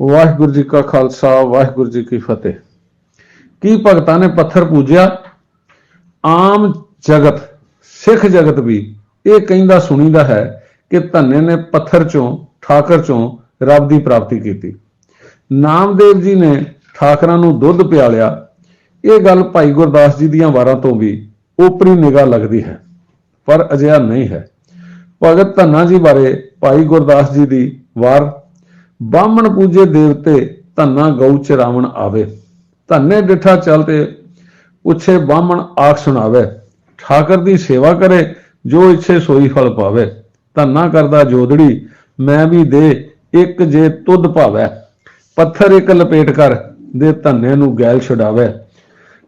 ਵਾਹਿਗੁਰੂ ਜੀ ਕਾ ਖਾਲਸਾ, ਵਾਹਿਗੁਰੂ ਜੀ ਕੀ ਫਤਿਹ। ਕੀ ਭਗਤਾਂ ਨੇ ਪੱਥਰ ਪੂਜਿਆ? ਆਮ ਜਗਤ, ਸਿੱਖ ਜਗਤ ਵੀ ਇਹ ਕਹਿੰਦਾ, ਸੁਣੀਦਾ ਹੈ ਕਿ ਧੰਨੇ ਨੇ ਪੱਥਰ ਚੋਂ, ਠਾਕਰ ਚੋਂ ਰੱਬ ਦੀ ਪ੍ਰਾਪਤੀ ਕੀਤੀ। ਨਾਮਦੇਵ ਜੀ ਨੇ ਠਾਕਰਾਂ ਨੂੰ ਦੁੱਧ ਪਿਆਲਿਆ। ਇਹ ਗੱਲ ਭਾਈ ਗੁਰਦਾਸ ਜੀ ਦੀਆਂ ਵਾਰਾਂ ਤੋਂ ਵੀ ਓਪਰੀ ਨਿਗਾਹ ਲੱਗਦੀ ਹੈ, ਪਰ ਅਜਿਹਾ ਨਹੀਂ ਹੈ। ਭਗਤ ਧੰਨਾ ਜੀ ਬਾਰੇ ਭਾਈ ਗੁਰਦਾਸ ਜੀ ਦੀ ਵਾਰ ਬਾਹਮਣ ਪੂਜੇ ਦੇਵਤੇ ਧੰਨਾ ਗਊ ਚਰਾਵਣ ਆਵੇ। ਧੰਨੇ ਡਿਠਾ ਚਲਤੇ ਉੱਛੇ ਬਾਹਮਣ ਆਖ ਸੁਣਾਵੇ, ਠਾਕਰ ਦੀ ਸੇਵਾ ਕਰੇ, ਜੋ ਇੱਛੇ ਸੋਈ ਫਲ ਪਾਵੇ। ਧੰਨਾ ਕਰਦਾ ਜੋਦੜੀ, ਮੈਂ ਵੀ ਦੇ, ਇੱਕ ਜੇ ਤੁਧ ਭਾਵੈ। ਪੱਥਰ ਇੱਕ ਲਪੇਟ ਕਰ, ਦੇ ਧੰਨੇ ਨੂੰ ਗੈਲ ਛਡਾਵੇ।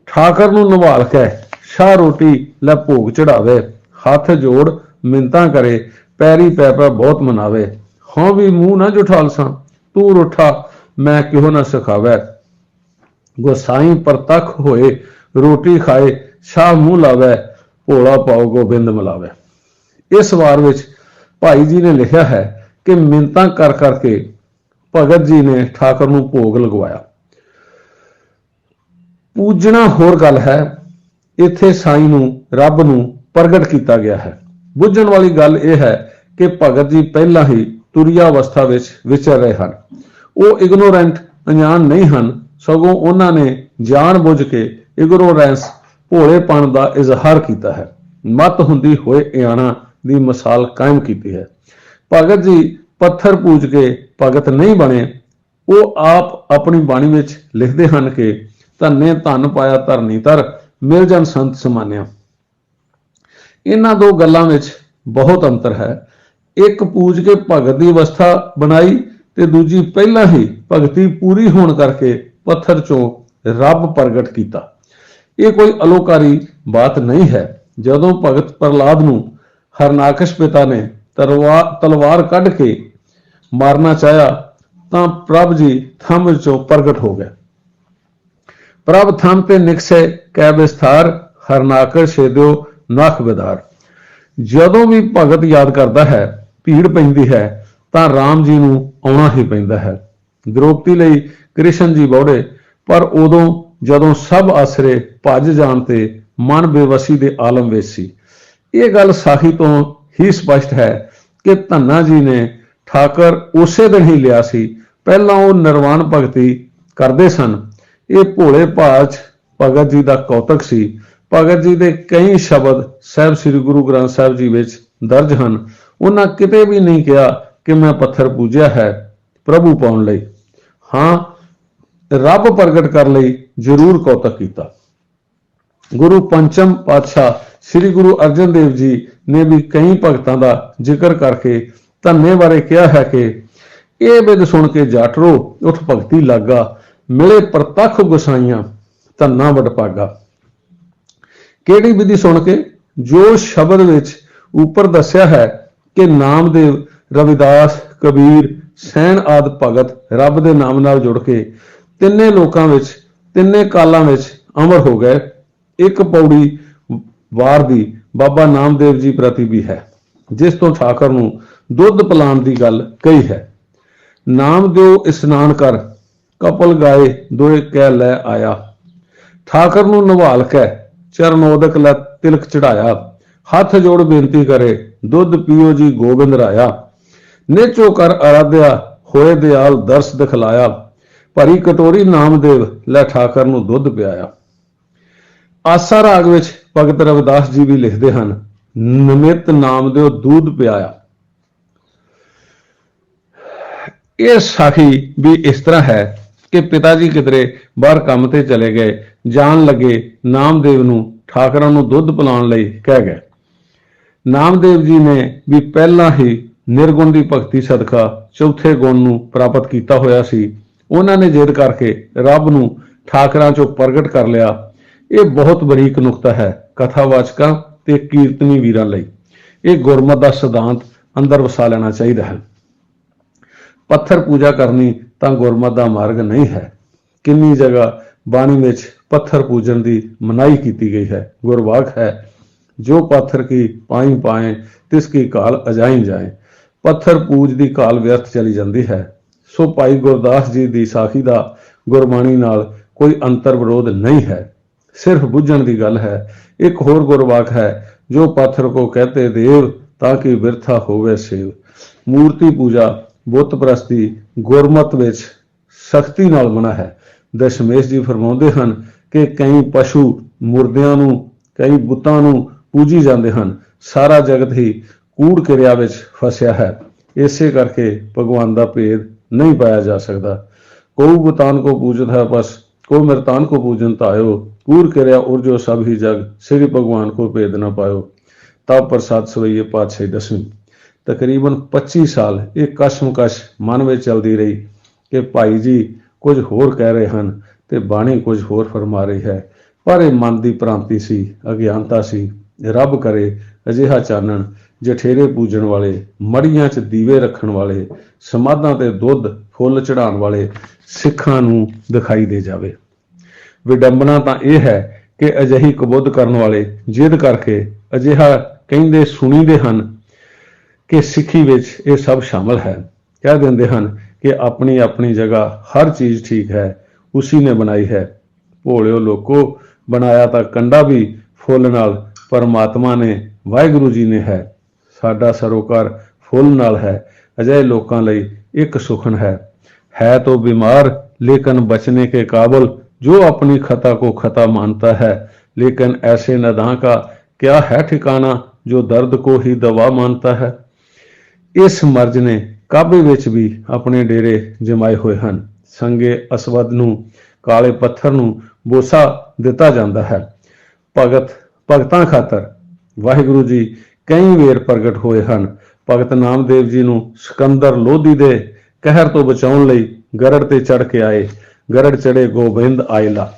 ਠਾਕਰ ਨੂੰ ਨਵਾਲ ਕੇ ਸ਼ਾਹ ਰੋਟੀ ਲੈ ਭੋਗ ਚੜਾਵੇ। ਹੱਥ ਜੋੜ ਮਿੰਤਾਂ ਕਰੇ, ਪੈਰੀ ਪੈ ਪੈ ਬਹੁਤ ਮਨਾਵੇ। ਹੋਂ ਵੀ ਮੂੰਹ ਨਾ ਜੁਠਾਲਸਾਂ ਤੂੰ ਰੁੱਠਾ ਮੈਂ ਕਿਹੋ ਨਾ ਸਿਖਾਵੇ। ਗੋਸਾਈ ਪ੍ਰਤੱਖ ਹੋਏ, ਰੋਟੀ ਖਾਏ ਸ਼ਾਹ ਮੂੰਹ ਲਾਵੇ, ਭੋਲਾ ਪਾਉ ਗੋਬਿੰਦ ਮਿਲਾਵੇ। ਇਸ ਵਾਰ ਵਿੱਚ ਭਾਈ ਜੀ ਨੇ ਲਿਖਿਆ ਹੈ ਕਿ ਮਿੰਤਾਂ ਕਰ ਕਰਕੇ ਭਗਤ ਜੀ ਨੇ ਠਾਕਰ ਨੂੰ ਭੋਗ ਲਗਵਾਇਆ। ਪੂਜਣਾ ਹੋਰ ਗੱਲ ਹੈ, ਇੱਥੇ ਸਾਈਂ ਨੂੰ, ਰੱਬ ਨੂੰ ਪ੍ਰਗਟ ਕੀਤਾ ਗਿਆ ਹੈ। ਬੁੱਝਣ ਵਾਲੀ ਗੱਲ ਇਹ ਹੈ ਕਿ ਭਗਤ ਜੀ ਪਹਿਲਾਂ ਹੀ ਤੁਰਿਆ ਅਵਸਥਾ ਵਿੱਚ ਵਿਚਰ ਰਹੇ ਹਨ। ਉਹ ਇਗਨੋਰੈਂਟ ਅਣਜਾਣ ਨਹੀਂ ਹਨ। ਸਗੋਂ ਉਹਨਾਂ ਨੇ ਜਾਣ ਬੁੱਝ ਕੇ ਇਗਨੋਰੈਂਸ ਭੋਲੇਪਣ ਦਾ ਇਜ਼ਹਾਰ ਕੀਤਾ ਹੈ। ਮਤ ਹੁੰਦੀ ਹੋਏ ਇਆਣਾ ਦੀ ਮਿਸਾਲ ਕਾਇਮ ਕੀਤੀ ਹੈ। ਭਗਤ ਜੀ ਪੱਥਰ ਪੂਜ ਕੇ ਭਗਤ ਨਹੀਂ ਬਣੇ। ਉਹ ਆਪ ਆਪਣੀ ਬਾਣੀ ਵਿੱਚ ਲਿਖਦੇ ਹਨ ਕਿ ਧੰਨੇ ਧਨ ਪਾਇਆ ਧਰਨੀ ਧਰ, ਮਿਲ ਜਨ ਸੰਤ ਸਮਾਨਿਆ। ਇਹਨਾਂ ਦੋ ਗੱਲਾਂ ਵਿੱਚ ਬਹੁਤ ਅੰਤਰ ਹੈ। ਇੱਕ ਪੂਜ ਕੇ ਭਗਤ ਦੀ ਅਵਸਥਾ ਬਣਾਈ ਤੇ ਦੂਜੀ ਪਹਿਲਾਂ ਹੀ ਭਗਤੀ ਪੂਰੀ ਹੋਣ ਕਰਕੇ ਪੱਥਰ ਚੋਂ ਰੱਬ ਪ੍ਰਗਟ ਕੀਤਾ। ਇਹ ਕੋਈ ਅਲੋਕਾਰੀ ਬਾਤ ਨਹੀਂ ਹੈ। ਜਦੋਂ ਭਗਤ ਪ੍ਰਲਾਦ ਨੂੰ ਹਰਨਾਕਸ਼ ਪਿਤਾ ਨੇ ਤਲਵਾਰ ਤਲਵਾਰ ਕੱਢ ਕੇ ਮਾਰਨਾ ਚਾਹਿਆ, ਤਾਂ ਪ੍ਰਭ ਜੀ ਥੰਮ ਵਿੱਚੋਂ ਪ੍ਰਗਟ ਹੋ ਗਏ। ਪ੍ਰਭ ਥੰਮ ਤੇ ਨਿਕਸੇ ਕੈ ਵਿਸਥਾਰ, ਹਰਨਾਕਸ਼ ਛੇਦਿਓ ਨਖ ਵਿਦਾਰ ਜਦੋਂ ਵੀ ਭਗਤ ਯਾਦ ਕਰਦਾ ਹੈ ਭੀੜ ਪੈਂਦੀ ਹੈ, ਤਾਂ ਰਾਮ ਜੀ ਨੂੰ ਆਉਣਾ ਹੀ ਪੈਂਦਾ ਹੈ। ਦ੍ਰੋਪਦੀ ਲਈ ਕ੍ਰਿਸ਼ਨ ਜੀ ਬੌੜੇ, ਪਰ ਉਦੋਂ ਜਦੋਂ ਸਭ ਆਸਰੇ ਭੱਜ ਜਾਣ ਤੇ ਮਨ ਬੇਵਸੀ ਦੇ ਆਲਮ ਵਿੱਚ ਸੀ। ਇਹ ਗੱਲ ਸਾਹੀ ਤੋਂ ਹੀ ਸਪਸ਼ਟ ਹੈ ਕਿ ਧੰਨਾ ਜੀ ਨੇ ਠਾਕਰ ਉਸੇ ਦਿਨ ਹੀ ਲਿਆ ਸੀ। ਪਹਿਲਾਂ ਉਹ ਨਿਰਵਾਣ ਭਗਤੀ ਕਰਦੇ ਸਨ। ਇਹ ਭੋਲੇ ਭਾਜ ਭਗਤ ਜੀ ਦਾ ਕੌਤਕ ਸੀ। ਭਗਤ ਜੀ ਦੇ ਕਈ ਸ਼ਬਦ ਸਾਹਿਬ ਸ੍ਰੀ ਗੁਰੂ ਗ੍ਰੰਥ ਸਾਹਿਬ ਜੀ ਵਿੱਚ ਦਰਜ ਹਨ। ਉਹਨਾਂ ਕਿਤੇ ਵੀ ਨਹੀਂ ਕਿਹਾ ਕਿ ਮੈਂ ਪੱਥਰ ਪੂਜਿਆ ਹੈ ਪ੍ਰਭੂ ਪਾਉਣ ਲਈ। ਹਾਂ, ਰੱਬ ਪ੍ਰਗਟ ਕਰਨ ਲਈ, ਜ਼ਰੂਰ ਕੌਤਕ ਕੀਤਾ। ਗੁਰੂ ਪੰਚਮ ਪਾਤਸ਼ਾਹ ਸ੍ਰੀ ਗੁਰੂ ਅਰਜਨ ਦੇਵ ਜੀ ਨੇ ਵੀ ਕਈ ਭਗਤਾਂ ਦਾ ਜ਼ਿਕਰ ਕਰਕੇ ਧੰਨੇ ਬਾਰੇ ਕਿਹਾ ਹੈ ਕਿ ਇਹ ਬਿਦ ਸੁਣ ਕੇ ਜਾਟਰੋ ਉਠ ਭਗਤੀ ਲਾਗਾ, ਮਿਲੇ ਪ੍ਰਤੱਖ ਗੁਸਾਈਆਂ, ਧੰਨਾ ਵਡਪਾਗਾ ਕਿਹੜੀ ਵਿਧੀ ਸੁਣ ਕੇ? ਜੋ ਸ਼ਬਦ ਵਿੱਚ ਉੱਪਰ ਦੱਸਿਆ ਹੈ ਕਿ ਨਾਮਦੇਵ ਰਵਿਦਾਸ, ਕਬੀਰ, ਸੈਨ ਆਦ ਭਗਤ ਰੱਬ ਦੇ ਨਾਮ ਨਾਲ ਜੁੜ ਕੇ ਤਿੰਨੇ ਲੋਕਾਂ ਵਿੱਚ, ਤਿੰਨੇ ਕਾਲਾਂ ਵਿੱਚ ਅਮਰ ਹੋ ਗਏ। ਇੱਕ ਪੌੜੀ ਵਾਰ ਦੀ ਬਾਬਾ ਨਾਮਦੇਵ ਜੀ ਪ੍ਰਤੀ ਵੀ ਹੈ, ਜਿਸ ਤੋਂ ਠਾਕਰ ਨੂੰ ਦੁੱਧ ਪਿਲਾਉਣ ਦੀ ਗੱਲ ਕਹੀ ਹੈ। ਨਾਮ ਦਿਓ, ਇਸਨਾਨ ਕਰ, ਕਪਲ ਗਾਏ, ਦੋਏ ਕਹਿ ਲੈ ਆਇਆ। ਠਾਕਰ ਨੂੰ ਨਿਵਾਲ ਕੇ ਚਰਨੋਦਕ ਲੈ ਤਿਲਕ ਚੜਾਇਆ। ਹੱਥ ਜੋੜ ਬੇਨਤੀ ਕਰੇ, ਦੁੱਧ ਪੀਓ ਜੀ ਗੋਬਿੰਦ ਰਾਇਆ। ਨੇਚੋ ਕਰ ਅਰਾਧਿਆ, ਹੋਏ ਦਿਆਲ ਦਰਸ ਦਿਖਲਾਇਆ। ਭਰੀ ਕਟੋਰੀ ਨਾਮਦੇਵ, ਲੈ ਠਾਕਰ ਨੂੰ ਦੁੱਧ ਪਿਆਇਆ। ਆਸਾ ਰਾਗ ਵਿੱਚ ਭਗਤ ਰਵਿਦਾਸ ਜੀ ਵੀ ਲਿਖਦੇ ਹਨ, ਨਮਿਤ ਨਾਮਦੇਵ ਦੁੱਧ ਪਿਆਇਆ। ਇਹ ਸਾਖੀ ਵੀ ਇਸ ਤਰ੍ਹਾਂ ਹੈ ਕਿ ਪਿਤਾ ਜੀ ਕਿਧਰੇ ਬਾਹਰ ਕੰਮ ਤੇ ਚਲੇ ਗਏ, ਜਾਣ ਲੱਗੇ ਨਾਮਦੇਵ ਨੂੰ, ਠਾਕਰਾਂ ਨੂੰ ਦੁੱਧ ਪਿਲਾਉਣ ਲਈ ਕਹਿ ਗਏ। ਨਾਮਦੇਵ ਜੀ ਨੇ ਵੀ ਪਹਿਲਾਂ ਹੀ ਨਿਰਗੁਣ ਦੀ ਭਗਤੀ ਸਦਕਾ ਚੌਥੇ ਗੁਣ ਨੂੰ ਪ੍ਰਾਪਤ ਕੀਤਾ ਹੋਇਆ ਸੀ। ਉਹਨਾਂ ਨੇ ਜਿੱਦ ਕਰਕੇ ਰੱਬ ਨੂੰ ਠਾਕਰਾਂ ਚੋਂ ਪ੍ਰਗਟ ਕਰ ਲਿਆ। ਇਹ ਬਹੁਤ ਬਰੀਕ ਨੁਕਤਾ ਹੈ ਕਥਾਵਾਚਕਾਂ ਤੇ ਕੀਰਤਨੀ ਵੀਰਾਂ ਲਈ। ਇਹ ਗੁਰਮਤ ਦਾ ਸਿਧਾਂਤ ਅੰਦਰ ਵਸਾ ਲੈਣਾ ਚਾਹੀਦਾ ਹੈ। ਪੱਥਰ ਪੂਜਾ ਕਰਨੀ ਤਾਂ ਗੁਰਮਤ ਦਾ ਮਾਰਗ ਨਹੀਂ ਹੈ। ਕਿੰਨੀ ਜਗ੍ਹਾ ਬਾਣੀ ਵਿੱਚ ਪੱਥਰ ਪੂਜਣ ਦੀ ਮਨਾਹੀ ਕੀਤੀ ਗਈ ਹੈ। ਗੁਰਵਾਕ ਹੈ ਜੋ ਪੱਥਰ ਕੀ ਪਾਈ ਪਾਏ, ਤਿਸ ਕੀ ਕਾਲ ਅਜਾਈ ਜਾਏ। ਪੱਥਰ ਪੂਜ ਦੀ ਕਾਲ ਵਿਅਰਥ ਚਲੀ ਜਾਂਦੀ ਹੈ। ਸੋ ਭਾਈ ਗੁਰਦਾਸ ਜੀ ਦੀ ਸਾਖੀ ਦਾ ਗੁਰਬਾਣੀ ਨਾਲ ਕੋਈ ਅੰਤਰ ਵਿਰੋਧ ਨਹੀਂ ਹੈ। ਸਿਰਫ ਬੁੱਝਣ ਦੀ ਗੱਲ ਹੈ। ਇੱਕ ਹੋਰ ਗੁਰਵਾਕ ਹੈ, ਜੋ ਪਾਥਰ ਕੋ ਕਹਤੇ ਦੇਵ, ਤਾਂ ਕਿ ਵਿਰਥਾ ਹੋਵੇ ਸੇਵ। ਮੂਰਤੀ ਪੂਜਾ ਬੁੱਤ ਪ੍ਰਸਤੀ ਗੁਰਮਤ ਵਿੱਚ ਸਖਤੀ ਨਾਲ ਮਨਾ ਹੈ। ਦਸ਼ਮੇਸ਼ ਜੀ ਫਰਮਾਉਂਦੇ ਹਨ ਕਿ ਕਈ ਪਸ਼ੂ ਮੁਰਦਿਆਂ ਨੂੰ, ਕਈ ਬੁੱਤਾਂ ਨੂੰ ਪੂਜੀ ਜਾਂਦੇ ਹਨ। ਸਾਰਾ ਜਗਤ ਹੀ ਕੂੜ ਕਿਰਿਆ ਵਿੱਚ ਫਸਿਆ ਹੈ। ਇਸੇ ਕਰਕੇ ਭਗਵਾਨ ਦਾ ਭੇਦ ਨਹੀਂ ਪਾਇਆ ਜਾ ਸਕਦਾ। ਕੋਈ ਬਤਾਨ ਕੋ ਪੂਜਤ ਹੈ ਬਸ ਕੋ ਮਰਤਾਨ ਕੋ ਪੂਜਨ ਤਾਇਓ ਕੂੜ ਕਿਰਿਆ ਉਰ ਜੋ ਸਭ ਹੀ ਜਗ, ਸ੍ਰੀ ਭਗਵਾਨ ਕੋ ਭੇਦ ਨਾ ਪਾਇਓ। ਤਬ ਪ੍ਰਸਾਦ ਸਵਈਏ ਪਾਤਸ਼ਾਹੀ ਦਸਵੀਂ। ਤਕਰੀਬਨ 25 ਸਾਲ ਇਹ ਕਸ਼ਮਕਸ਼ ਮਨ ਵਿੱਚ ਚਲਦੀ ਰਹੀ ਕਿ ਭਾਈ ਜੀ ਕੁਝ ਹੋਰ ਕਹਿ ਰਹੇ ਹਨ ਤੇ ਬਾਣੀ ਕੁਝ ਹੋਰ ਫਰਮਾ ਰਹੀ ਹੈ। ਪਰ ਇਹ ਮਨ ਦੀ ਭ੍ਰਾਂਤੀ ਸੀ, ਅਗਿਆਨਤਾ ਸੀ। ਰੱਬ ਕਰੇ ਅਜਿਹਾ ਚਾਨਣ ਜਠੇਰੇ ਪੂਜਣ ਵਾਲੇ, ਮੜੀਆਂ 'ਚ ਦੀਵੇ ਰੱਖਣ ਵਾਲੇ, ਸਮਾਧਾਂ ਤੇ ਦੁੱਧ, ਫੁੱਲ ਚੜਾਉਣ ਵਾਲੇ ਸਿੱਖਾਂ ਨੂੰ ਦਿਖਾਈ ਦੇ ਜਾਵੇ। ਵਿਡੰਬਨਾ ਤਾਂ ਇਹ ਹੈ ਕਿ ਅਜਿਹੀ ਕਬੁੱਧ ਕਰਨ ਵਾਲੇ ਜਿੱਦ ਕਰਕੇ ਅਜਿਹਾ ਕਹਿੰਦੇ ਸੁਣੀਦੇ ਹਨ ਕਿ ਸਿੱਖੀ ਵਿੱਚ ਇਹ ਸਭ ਸ਼ਾਮਲ ਹੈ। ਕਹਿ ਦਿੰਦੇ ਹਨ ਕਿ ਆਪਣੀ ਆਪਣੀ ਜਗ੍ਹਾ ਹਰ ਚੀਜ਼ ਠੀਕ ਹੈ, ਉਸੀ ਨੇ ਬਣਾਈ ਹੈ। ਭੋਲਿਓ ਲੋਕੋ, ਬਣਾਇਆ ਤਾਂ ਕੰਡਾ ਵੀ ਫੁੱਲ ਨਾਲ ਪਰਮਾਤਮਾ ਨੇ ਵਾਹਿਗੁਰੂ ਜੀ ਨੇ ਹੈ ਸਾਡਾ ਸਰੋਕਾਰ ਫੁੱਲ ਨਾਲ ਹੈ ਅਜਿਹੇ ਲੋਕਾਂ ਲਈ ਇੱਕ ਸੁਖਨ ਹੈ ਹੈ तो बीमार लेकिन बचने के काबिल जो अपनी खता को खता मानता है लेकिन ऐसे नदां का क्या है ठिकाना जो दर्द को ही दवा मानता है ਇਸ ਮਰਜ਼ ਨੇ ਕਾਬੇ ਵਿੱਚ ਵੀ ਆਪਣੇ ਡੇਰੇ ਜਮਾਏ ਹੋਏ ਹਨ ਸੰਗੇ ਅਸਵਦ ਨੂੰ ਕਾਲੇ ਪੱਥਰ ਨੂੰ ਬੋਸਾ ਦਿੱਤਾ ਜਾਂਦਾ ਹੈ ਭਗਤ ਭਗਤਾਂ ਖਾਤਰ। ਵਾਹਿਗੁਰੂ ਜੀ ਕਈ ਵੇਰ ਪ੍ਰਗਟ ਹੋਏ ਹਨ। ਭਗਤ ਨਾਮਦੇਵ ਜੀ ਨੂੰ ਸਿਕੰਦਰ ਲੋਧੀ ਦੇ ਕਹਿਰ ਤੋਂ ਬਚਾਉਣ ਲਈ ਗਰੜ ਤੇ ਚੜ ਕੇ ਆਏ। ਗਰੜ ਚੜੇ ਗੋਬਿੰਦ ਆਇਲਾ।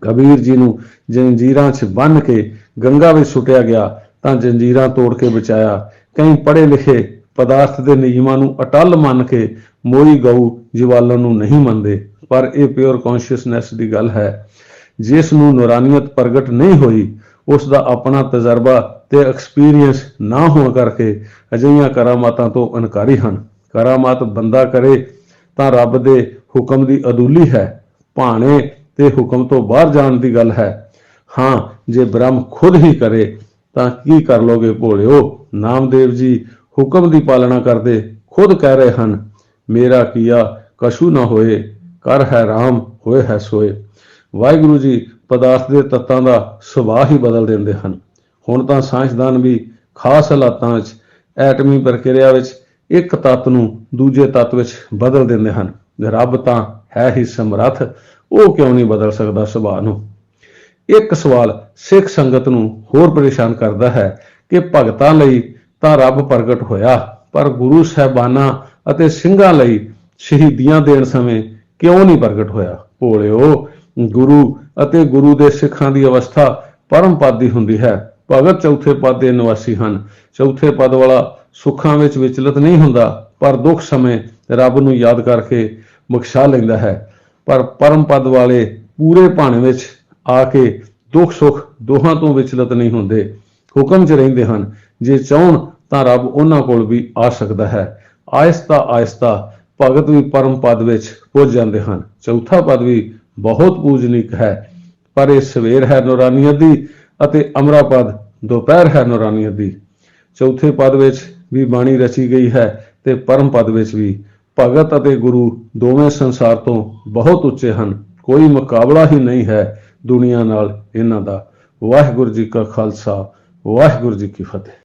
ਕਬੀਰ ਜੀ ਨੂੰ ਜੰਜੀਰਾਂ 'ਚ ਬੰਨ੍ਹ ਕੇ ਗੰਗਾ ਵਿੱਚ ਸੁੱਟਿਆ ਗਿਆ ਤਾਂ ਜੰਜੀਰਾਂ ਤੋੜ ਕੇ ਬਚਾਇਆ। ਕਈ ਪੜ੍ਹੇ ਲਿਖੇ ਪਦਾਰਥ ਦੇ ਨਿਯਮਾਂ ਨੂੰ ਅਟੱਲ ਮੰਨ ਕੇ ਮੋਈ ਗਊ ਜੀਵਾਲਾਂ ਨੂੰ ਨਹੀਂ ਮੰਨਦੇ। ਪਰ ਇਹ ਪਿਓਰ ਕੌਨਸ਼ੀਅਸਨੈਸ ਦੀ ਗੱਲ ਹੈ। ਜਿਸ ਨੂੰ ਨੂਰਾਨੀਅਤ ਪ੍ਰਗਟ ਨਹੀਂ ਹੋਈ, ਉਸ ਦਾ ਆਪਣਾ ਤਜਰਬਾ ਤੇ ਐਕਸਪੀਰੀਅੰਸ ਨਾ ਹੋਣ ਕਰਕੇ ਅਜਿਹੀਆਂ ਕਰਾਮਾਤਾਂ ਤੋਂ ਇਨਕਾਰੀ ਹਨ। ਕਰਾਮਾਤ ਬੰਦਾ ਕਰੇ ਤਾਂ ਰੱਬ ਦੇ ਹੁਕਮ ਦੀ ਅਦੂਲੀ ਹੈ, ਭਾਣੇ ਤੇ ਹੁਕਮ ਤੋਂ ਬਾਹਰ ਜਾਣ ਦੀ ਗੱਲ ਹੈ। ਹਾਂ, ਜੇ ਬ੍ਰਹਮ ਖੁਦ ਹੀ ਕਰੇ, ਤਾਂ ਕੀ ਕਰ ਲੋਗੇ ਭੋਲਿਓ? ਨਾਮਦੇਵ ਜੀ ਹੁਕਮ ਦੀ ਪਾਲਣਾ ਕਰਦੇ ਖੁਦ ਕਹਿ ਰਹੇ ਹਨ, ਮੇਰਾ ਕੀਆ ਕਸ਼ੂ ਨਾ ਹੋਏ ਕਰ ਹੈ ਰਾਮ, ਹੋਏ ਹੈ ਸੋਏ। ਵਾਹਿਗੁਰੂ ਜੀ ਪਦਾਰਥ ਦੇ ਤੱਤਾਂ ਦਾ ਸੁਭਾਅ ਹੀ ਬਦਲ ਦਿੰਦੇ ਹਨ। ਹੁਣ ਤਾਂ ਸਾਇੰਸਦਾਨ ਵੀ ਖਾਸ ਹਾਲਾਤਾਂ ਵਿੱਚ, ਐਟਮੀ ਪ੍ਰਕਿਰਿਆ ਵਿੱਚ ਇੱਕ ਤੱਤ ਨੂੰ ਦੂਜੇ ਤੱਤ ਵਿੱਚ ਬਦਲ ਦਿੰਦੇ ਹਨ। ਰੱਬ ਤਾਂ ਹੈ ਹੀ ਸਮਰੱਥ, ਉਹ ਕਿਉਂ ਨਹੀਂ ਬਦਲ ਸਕਦਾ ਸੁਭਾਅ ਨੂੰ? ਇੱਕ ਸਵਾਲ ਸਿੱਖ ਸੰਗਤ ਨੂੰ ਹੋਰ ਪਰੇਸ਼ਾਨ ਕਰਦਾ ਹੈ ਕਿ ਭਗਤਾਂ ਲਈ ਤਾਂ ਰੱਬ ਪ੍ਰਗਟ ਹੋਇਆ, ਪਰ ਗੁਰੂ ਸਾਹਿਬਾਨਾਂ ਅਤੇ ਸਿੰਘਾਂ ਲਈ ਸ਼ਹੀਦੀਆਂ ਦੇਣ ਸਮੇਂ ਕਿਉਂ ਨਹੀਂ ਪ੍ਰਗਟ ਹੋਇਆ? ਭੋਲਿਓ ਗੁਰੂ ਅਤੇ ਗੁਰੂ ਦੇ ਸਿੱਖਾਂ ਦੀ ਅਵਸਥਾ ਪਰਮ ਪਦ ਦੀ ਹੁੰਦੀ ਹੈ। ਭਗਤ ਚੌਥੇ ਪਦ ਦੇ ਨਿਵਾਸੀ ਹਨ। ਚੌਥੇ ਪਦ ਵਾਲਾ ਸੁੱਖਾਂ ਵਿੱਚ ਵਿਚਲਿਤ ਨਹੀਂ ਹੁੰਦਾ, ਪਰ ਦੁੱਖ ਸਮੇਂ ਰੱਬ ਨੂੰ ਯਾਦ ਕਰਕੇ ਬਖਸ਼ਾ ਲੈਂਦਾ ਹੈ। ਪਰ ਪਰਮ ਪਦ ਵਾਲੇ ਪੂਰੇ ਭਾਣੇ ਵਿੱਚ ਆ ਕੇ ਦੁੱਖ ਸੁੱਖ ਦੋਹਾਂ ਤੋਂ ਵਿਚਲਿਤ ਨਹੀਂ ਹੁੰਦੇ। ਹੁਕਮ 'ਚ ਰਹਿੰਦੇ ਹਨ, ਜੇ ਚਾਹਣ ਤਾਂ ਰੱਬ ਉਹਨਾਂ ਕੋਲ ਵੀ ਆ ਸਕਦਾ ਹੈ। ਆਇਸਤਾ ਆਇਸਤਾ ਭਗਤ ਵੀ ਪਰਮ ਪਦ ਵਿੱਚ ਪੁੱਜ ਜਾਂਦੇ ਹਨ। ਚੌਥਾ ਪਦ ਵੀ ਬਹੁਤ ਪੂਜਨੀਕ ਹੈ। ਪਰ ਇਹ ਸਵੇਰ ਹੈ ਨੂਰਾਨੀਅਤ ਦੀ ਅਤੇ ਅਮਰਾ ਪਦ ਦੁਪਹਿਰ ਹੈ ਨੂਰਾਨੀਅਤ ਦੀ। ਚੌਥੇ ਪਦ ਵਿੱਚ ਵੀ ਬਾਣੀ ਰਚੀ ਗਈ ਹੈ ਤੇ ਪਰਮ ਪਦ ਵਿੱਚ ਵੀ। ਭਗਤ ਅਤੇ ਗੁਰੂ ਦੋਵੇਂ ਸੰਸਾਰ ਤੋਂ ਬਹੁਤ ਉੱਚੇ ਹਨ। ਕੋਈ ਮੁਕਾਬਲਾ ਹੀ ਨਹੀਂ ਹੈ ਦੁਨੀਆ ਨਾਲ ਇਹਨਾਂ ਦਾ। ਵਾਹਿਗੁਰੂ ਜੀ ਕਾ ਖਾਲਸਾ, ਵਾਹਿਗੁਰੂ ਜੀ ਕੀ ਫਤਿਹ।